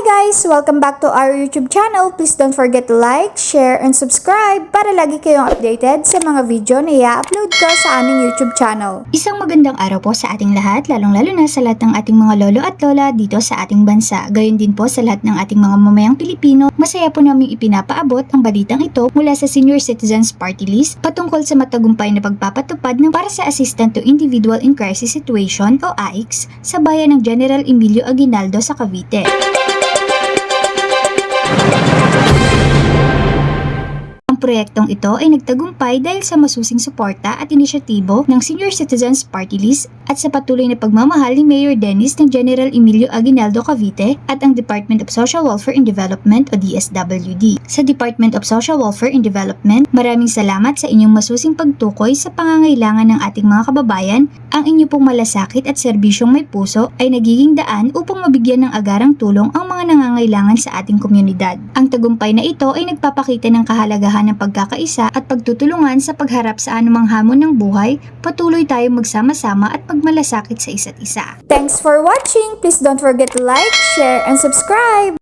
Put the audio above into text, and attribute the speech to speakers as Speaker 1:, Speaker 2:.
Speaker 1: guys! Welcome back to our YouTube channel. Please don't forget to like, share, and subscribe para lagi kayong updated sa mga video na i-upload ko sa aming YouTube channel.
Speaker 2: Isang magandang araw po sa ating lahat, lalong-lalo na sa lahat ng ating mga lolo at lola dito sa ating bansa. Gayon din po sa lahat ng ating mga mamayang Pilipino, masaya po namin ipinapaabot ang balitang ito mula sa Senior Citizens Party List patungkol sa matagumpay na pagpapatupad ng para sa Assistant to Individual in Crisis Situation o AICS sa bayan ng General Emilio Aguinaldo sa Cavite. Proyektong ito ay nagtagumpay dahil sa masusing suporta at inisyatibo ng Senior Citizens Party List at sa patuloy na pagmamahal ni Mayor Dennis ng General Emilio Aguinaldo Cavite at ang Department of Social Welfare and Development o DSWD. Sa Department of Social Welfare and Development, maraming salamat sa inyong masusing pagtukoy sa pangangailangan ng ating mga kababayan. Ang inyo pong malasakit at serbisyong may puso ay nagiging daan upang mabigyan ng agarang tulong ang mga nangangailangan sa ating komunidad. Ang tagumpay na ito ay nagpapakita ng kahalagahan ng pagkakaisa at pagtutulungan sa pagharap sa anumang hamon ng buhay, patuloy tayong magsama-sama at magmalasakit sa isa't isa.
Speaker 1: Thanks for watching! Please don't forget to like, share, and subscribe!